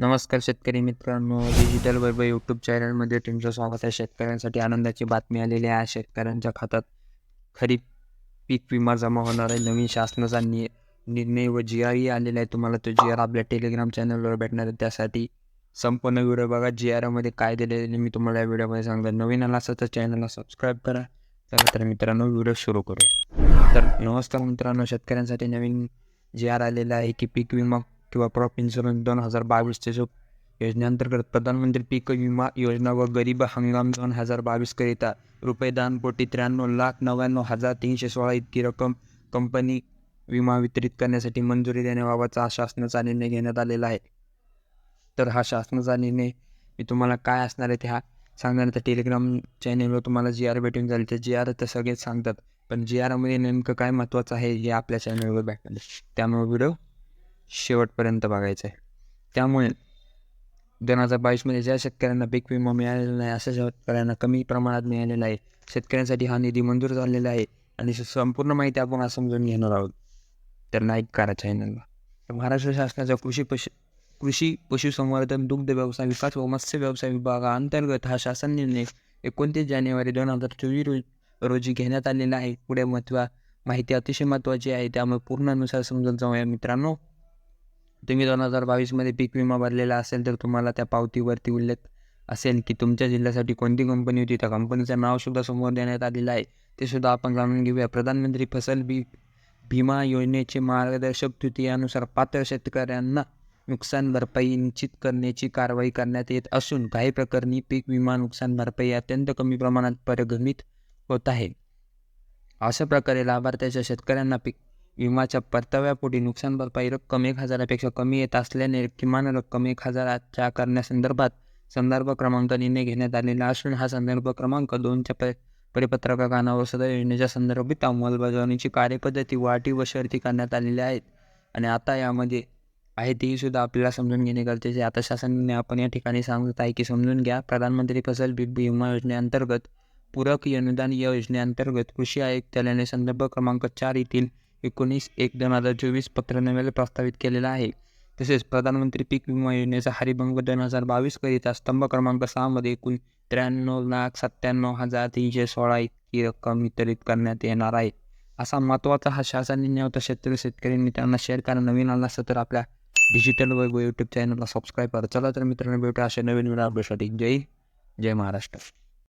नमस्कार शेतकरी मित्रांनो डिजिटल वैभव यूट्यूब चॅनलमध्ये तुमचं स्वागत आहे. शेतकऱ्यांसाठी आनंदाची बातमी आलेली आहे. शेतकऱ्यांच्या खात्यात खरीप पीक विमा जमा होणार आहे. नवीन शासनाचा नि निर्णय व जी आरही आलेला आहे. तुम्हाला तो जी आर आपल्या टेलिग्राम चॅनलवर भेटणार आहे. त्यासाठी संपूर्ण व्हिडिओ बघा. जी आरमध्ये काय दिलेले मी तुम्हाला या व्हिडिओमध्ये सांगतो नवीन आला असं तर चॅनलला सबस्क्राईब करा. चला तर मित्रांनो व्हिडिओ सुरू करूया. तर नमस्कार मित्रांनो शेतकऱ्यांसाठी नवीन जी आर आलेला आहे की पीक विमा किंवा क्रॉप इन्शुरन्स दोन हजार बावीसच्या जो योजनेअंतर्गत प्रधानमंत्री पीक विमा योजना व गरीब हंगाम दोन हजार बावीसकरिता रुपये दानपोटी त्र्याण्णव लाख नव्याण्णव हजार तीनशे सोळा इतकी रक्कम कंपनी विमा वितरित करण्यासाठी मंजुरी देण्याबाबतचा हा शासनाचा निर्णय घेण्यात आलेला आहे. तर हा शासनाचा निर्णय मी तुम्हाला काय असणार आहे ते हा सांगणार तर टेलिग्राम चॅनेलवर तुम्हाला जी आर भेटून जाईल. तर जी आर तर सगळेच सांगतात. पण जी आरमध्ये नेमकं काय महत्त्वाचं आहे हे आपल्या चॅनलवर भेटणार त्यामुळे व्हिडिओ शेवटपर्यंत बघायचं आहे त्यामुळे दोन हजार बावीसमध्ये ज्या शेतकऱ्यांना पीक विमा मिळालेला नाही अशा शेतकऱ्यांना कमी प्रमाणात मिळालेला आहे. शेतकऱ्यांसाठी हा निधी मंजूर झालेला आहे आणि संपूर्ण माहिती आपण आज समजून घेणार आहोत. तर नाईक करा चॅनलला. तर महाराष्ट्र शासनाच्या कृषी पशु कृषी पशुसंवर्धन दुग्ध व्यवसाय विकास व मत्स्य व्यवसाय विभागाअंतर्गत हा शासन निर्णय एकोणतीस जानेवारी दोन हजार चोवीस रोज रोजी घेण्यात आलेला आहे. पुढे महत्त्वा माहिती अतिशय महत्त्वाची आहे. त्यामुळे पूर्णानुसार समजून जाऊया मित्रांनो. तुम्ही दोन हजार बावीसमध्ये पीक विमा भरलेला असेल तर तुम्हाला त्या पावतीवरती उल्लेख असेल की तुमच्या जिल्ह्यासाठी कोणती कंपनी होती? त्या कंपनीचं नावसुद्धा समोर देण्यात आलेलं आहे. ते सुद्धा आपण जाणून घेऊया. प्रधानमंत्री फसल बी विमा योजनेचे मार्गदर्शक तृतीयानुसार पात्र शेतकऱ्यांना नुकसान भरपाई निश्चित करण्याची कारवाई करण्यात येत असून काही प्रकरणी पीक विमा नुकसान भरपाई अत्यंत कमी प्रमाणात परिगणित होत आहे. अशा प्रकारे लाभार्थ्याच्या शेतकऱ्यांना पीक विमाच्या परताव्यापोटी नुकसान भरपाई रक्कम एक हजारापेक्षा कमी येत असल्याने किमान रक्कम एक हजाराच्या करण्यासंदर्भात संदर्भ क्रमांक निर्णय घेण्यात आलेला असून हा संदर्भ क्रमांक दोनच्या प परिपत्रकानावर सदर योजनेच्या संदर्भित अंमलबजावणीची कार्यपद्धती वाटी व शर्ती करण्यात आलेल्या आहेत आणि आता यामध्ये आहे तेही सुद्धा आपल्याला समजून घेणे गरजेचे आहे. आता शासनाने आपण या ठिकाणी सांगत आहे की समजून घ्या प्रधानमंत्री फसल पीक विमा योजनेअंतर्गत पूरक अनुदान या योजनेअंतर्गत कृषी आयुक्तालयाने संदर्भ क्रमांक चार येथील एकोणीस एक दोन हजार चोवीस पत्रनव्याला प्रस्तावित केलेला आहे. तसेच प्रधानमंत्री पीक विमा योजनेचा हरिभंग दोन हजार बावीसकरिता स्तंभ क्रमांक सहामध्ये एकूण त्र्याण्णव लाख सत्त्याण्णव हजार तीनशे सोळा इतकी रक्कम वितरित करण्यात येणार आहे. असा महत्त्वाचा हा शासन निर्णय होता. शेतकरी शेतकरी मित्रांना शेअर करा. नवीन आला असं तर आपल्या डिजिटल वैभव यूट्यूब चॅनलला सबस्क्राईब करा. चला तर मित्रांनो भेटू अशा नवीन व्हिडिओ अपडेटसाठी जय जय महाराष्ट्र.